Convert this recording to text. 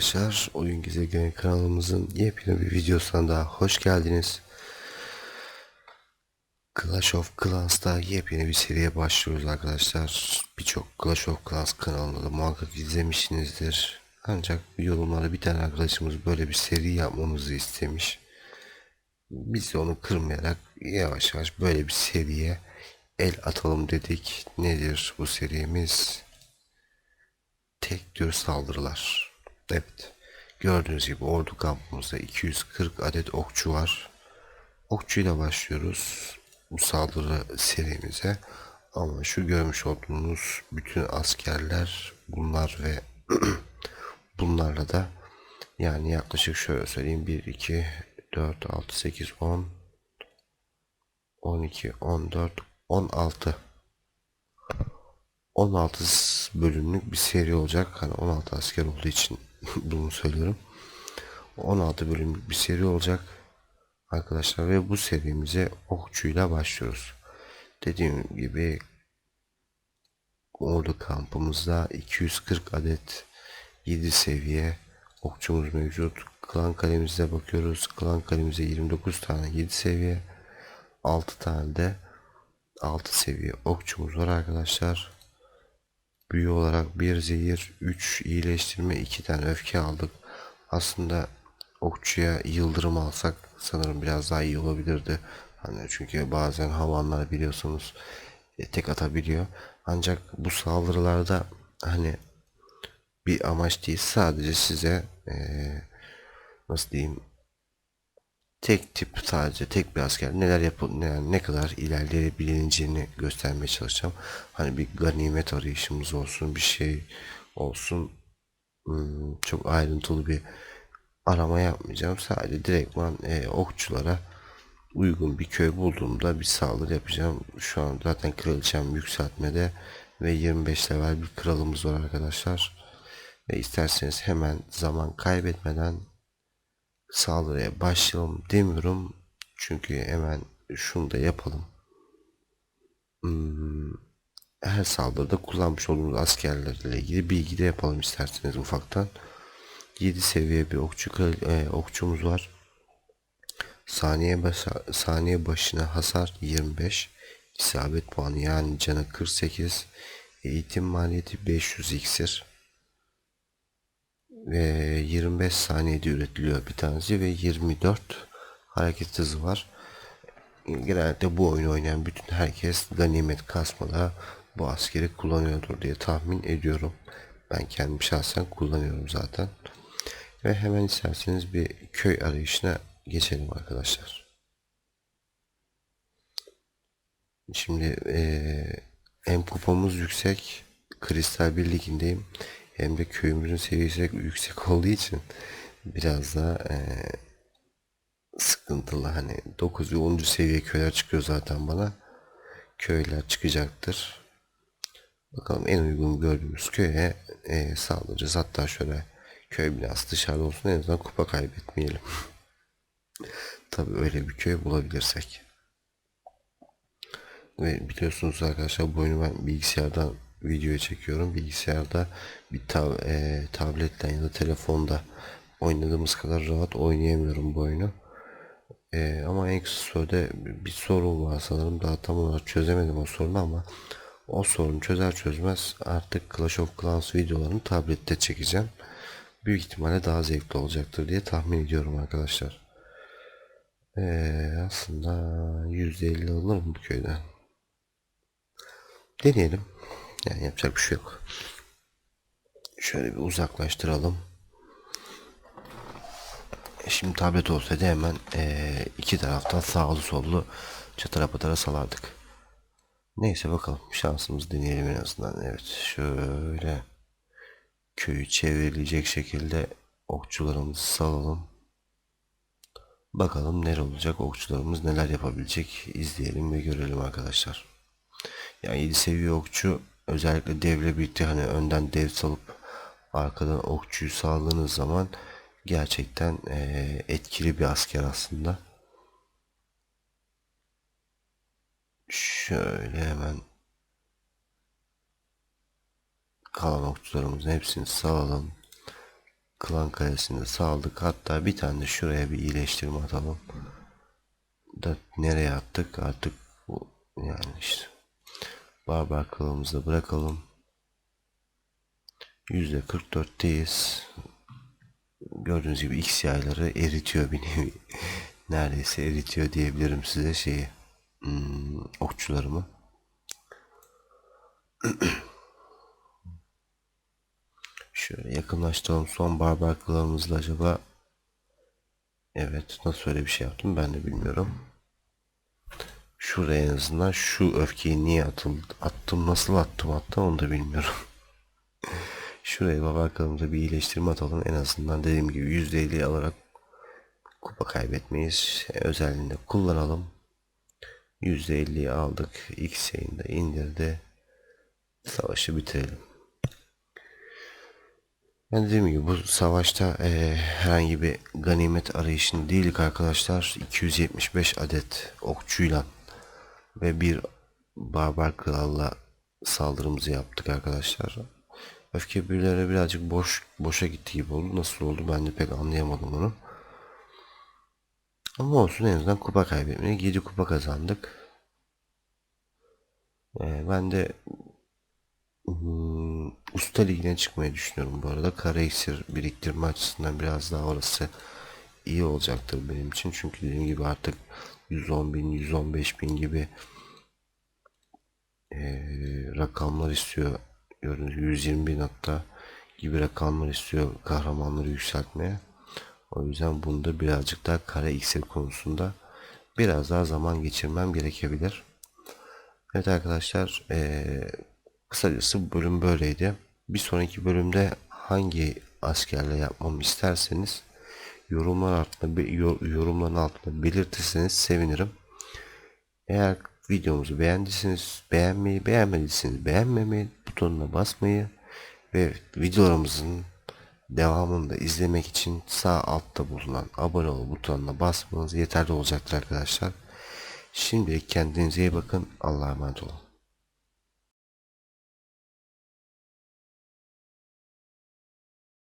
arkadaşlar. Oyun Gezegen kanalımızın yepyeni bir videosuna daha hoş geldiniz. Clash of Clans'ta yepyeni bir seriye başlıyoruz arkadaşlar. Birçok Clash of Clans kanalında da muhakkak izlemişsinizdir. Ancak yorumlara bir tane arkadaşımız böyle bir seri yapmamızı istemiş. Biz de onu kırmayarak yavaş yavaş böyle bir seriye el atalım dedik. Nedir bu serimiz? tek tür saldırılar. Evet. Gördüğünüz gibi ordu kampımızda 240 adet okçu var. Okçuyla başlıyoruz bu saldırı serimize. Ama şu görmüş olduğunuz bütün askerler bunlar ve bunlarla da yani yaklaşık şöyle söyleyeyim 1 2 4 6 8 10 12 14 16 16 bölümlük bir seri olacak. Hani 16 asker olduğu için bunu söylüyorum. 16 bölümlük bir seri olacak. Arkadaşlar ve bu serimize okçuyla başlıyoruz. Dediğim gibi ordu kampımızda 240 adet 7 seviye okçumuz mevcut. Klan kalemizde bakıyoruz. Klan kalemizde 29 tane 7 seviye 6 tane de 6 seviye okçumuz var arkadaşlar. Büyü olarak bir zehir, 3 iyileştirme, 2 tane öfke aldık. Aslında okçuya yıldırım alsak sanırım biraz daha iyi olabilirdi. Hani çünkü bazen havanlar biliyorsunuz e, tek atabiliyor. Ancak bu saldırılarda hani bir amaç değil sadece size e, nasıl diyeyim tek tip sadece tek bir asker neler yapıl yani ne kadar ilerleyebileceğini göstermeye çalışacağım. Hani bir ganimet arayışımız olsun bir şey olsun hmm, çok ayrıntılı bir arama yapmayacağım. Sadece direktman e, okçulara uygun bir köy bulduğumda bir saldırı yapacağım. Şu an zaten kraliçem yükseltmede ve 25 level bir kralımız var arkadaşlar. Ve isterseniz hemen zaman kaybetmeden saldırıya başlayalım demiyorum. Çünkü hemen şunu da yapalım. Hmm, her saldırıda kullanmış olduğumuz askerlerle ilgili bilgi de yapalım isterseniz ufaktan. 7 seviye bir okçu e, okçumuz var. Saniye başa, saniye başına hasar 25, isabet puanı yani canı 48, eğitim maliyeti 500 iksir ve 25 saniyede üretiliyor bir tanesi ve 24 hareket hızı var. Genelde bu oyunu oynayan bütün herkes ganimet kasmada bu askeri kullanıyordur diye tahmin ediyorum. Ben kendim şahsen kullanıyorum zaten. Ve hemen isterseniz bir köy arayışına geçelim arkadaşlar. Şimdi ee, hem kupamız yüksek. Kristal Birliği'ndeyim hem de köyümüzün seviyesi yüksek olduğu için biraz daha e, sıkıntılı. Hani 9 ve 10. seviye köyler çıkıyor zaten bana. Köyler çıkacaktır. Bakalım en uygun gördüğümüz köye e, saldıracağız. Hatta şöyle köy binası dışarıda olsun en azından kupa kaybetmeyelim. Tabi öyle bir köy bulabilirsek. Ve biliyorsunuz arkadaşlar bu oyunu ben bilgisayardan videoya çekiyorum. Bilgisayarda bir tab e, tabletten ya da telefonda oynadığımız kadar rahat oynayamıyorum bu oyunu. E, ama sürede bir sorun var sanırım. Daha tam olarak çözemedim o sorunu ama o sorunu çözer çözmez artık Clash of Clans videolarını tablette çekeceğim. Büyük ihtimalle daha zevkli olacaktır diye tahmin ediyorum arkadaşlar. Ee, aslında %50 alınır mı bu köyden? Deneyelim. Yani yapacak bir şey yok. Şöyle bir uzaklaştıralım. E, şimdi tablet olsaydı hemen e, iki taraftan sağlı sollu çatıra patara salardık. Neyse bakalım şansımızı deneyelim en azından. Evet şöyle köyü çevrilecek şekilde okçularımızı salalım. Bakalım neler olacak okçularımız neler yapabilecek izleyelim ve görelim arkadaşlar. Yani 7 seviye okçu özellikle devle birlikte hani önden dev salıp arkadan okçuyu sağladığınız zaman gerçekten e, etkili bir asker aslında. Şöyle hemen kalan okçularımızın hepsini sağlayalım. klan kalesini de saldık. Hatta bir tane de şuraya bir iyileştirme atalım. Da nereye attık artık bu yani işte. Barbar da bırakalım. %44'teyiz. Gördüğünüz gibi X yayları eritiyor bir nevi. Neredeyse eritiyor diyebilirim size şeyi. Hmm, okçularımı. Şöyle yakınlaştıralım. Son barbar kılavuzla acaba Evet nasıl öyle bir şey yaptım ben de bilmiyorum. Şuraya en azından şu öfkeyi niye atıldı, attım nasıl attım hatta onu da bilmiyorum. Şuraya barbar kılavuzla bir iyileştirme atalım. En azından dediğim gibi %50 alarak kupa kaybetmeyiz. Özelliğinde kullanalım. %50'yi aldık. X yayında indirdi. Savaşı bitirelim. Ben dediğim gibi bu savaşta eee, herhangi bir ganimet arayışında değildik arkadaşlar. 275 adet okçuyla ve bir barbar kralla saldırımızı yaptık arkadaşlar. Öfke büyüleri birazcık boş boşa gitti gibi oldu. Nasıl oldu ben de pek anlayamadım onu. Ama olsun en azından kupa kaybetmedik. 7 kupa kazandık. Ee, ben de hmm, usta ligine çıkmayı düşünüyorum bu arada. Kara iksir biriktirme açısından biraz daha orası iyi olacaktır benim için. Çünkü dediğim gibi artık 110 bin, 115 bin gibi eee, rakamlar istiyor. Gördüğünüz gibi 120 bin hatta gibi rakamlar istiyor kahramanları yükseltmeye. O yüzden bunda birazcık daha kara iksir konusunda biraz daha zaman geçirmem gerekebilir. Evet arkadaşlar eee, kısacası bu bölüm böyleydi. Bir sonraki bölümde hangi askerle yapmamı isterseniz yorumlar altında yorumların altında belirtirseniz sevinirim. Eğer videomuzu beğendiyseniz beğenmeyi, beğenmediyseniz beğenmemeyi butonuna basmayı ve videolarımızın devamını da izlemek için sağ altta bulunan abone ol butonuna basmanız yeterli olacaktır arkadaşlar. Şimdilik kendinize iyi bakın. Allah'a emanet olun.